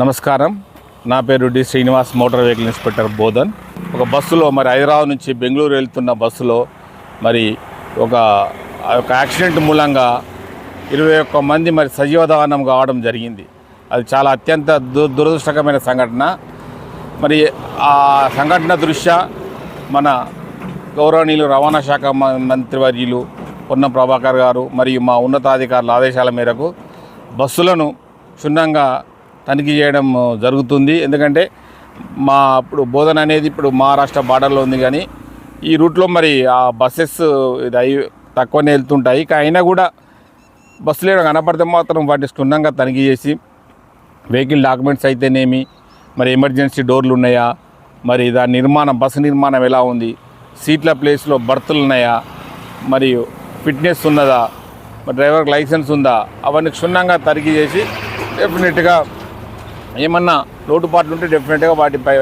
నమస్కారం. నా పేరు D Srinivas motor vehicle inspector Bodhan. ఒక బస్సులో మరి హైదరాబాద్ నుంచి బెంగళూరు వెళ్తున్న బస్సులో మరి ఒక ఒక యాక్సిడెంట్ మూలంగా ఇరవై ఒక్క మంది మరి సజీవ దహనం కావడం జరిగింది. అది చాలా అత్యంత దు దురదృష్టకరమైన సంఘటన. మరి ఆ సంఘటన దృష్ట్యా మన గౌరవనీయులు రవాణా శాఖ మంత్రివర్యులు పొన్నం ప్రభాకర్ గారు మరియు మా ఉన్నతాధికారుల ఆదేశాల మేరకు బస్సులను క్షుణ్ణంగా తనిఖీ చేయడం జరుగుతుంది. ఎందుకంటే మా ఇప్పుడు బోధన అనేది ఇప్పుడు మహారాష్ట్ర బార్డర్లో ఉంది కానీ ఈ రూట్లో మరి ఆ బస్సెస్ ఇది అయి తక్కువనే వెళ్తుంటాయి. కానీ అయినా కూడా బస్సులు ఏమైనా కనపడితే మాత్రం వాటిని క్షుణ్ణంగా తనిఖీ చేసి వెహికల్ డాక్యుమెంట్స్ అయితేనేమి మరి ఎమర్జెన్సీ డోర్లు ఉన్నాయా మరి దాని నిర్మాణం బస్సు నిర్మాణం ఎలా ఉంది సీట్ల ప్లేస్లో బర్తులు ఉన్నాయా మరియు ఫిట్నెస్ ఉన్నదా మరి డ్రైవర్కి లైసెన్స్ ఉందా అవన్నీ క్షుణ్ణంగా తనిఖీ చేసి డెఫినెట్గా ఏమన్నా లోటుపాట్లు ఉంటే డెఫినెట్గా వాటిపై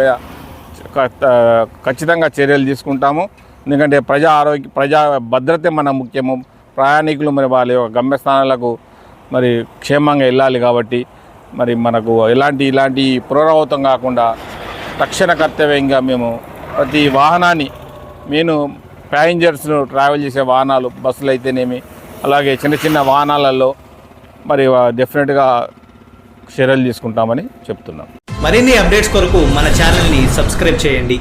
ఖచ్చితంగా చర్యలు తీసుకుంటాము. ఎందుకంటే ప్రజా ఆరోగ్య ప్రజా భద్రతే మన ముఖ్యము. ప్రయాణికులు మరి వాళ్ళ యొక్క గమ్యస్థానాలకు మరి క్షేమంగా వెళ్ళాలి కాబట్టి మరి మనకు ఎలాంటి ఇలాంటి పునరావృతం కాకుండా తక్షణ కర్తవ్యంగా మేము ప్రతి వాహనాన్ని నేను ప్యాసింజర్స్ను ట్రావెల్ చేసే వాహనాలు బస్సులు అయితేనేమి అలాగే చిన్న చిన్న వాహనాలలో మరి డెఫినెట్గా చర్యలు తీసుకుంటామని చెప్తున్నాం. మరిన్ని అప్డేట్స్ కొరకు మన ఛానల్ని సబ్స్క్రైబ్ చేయండి.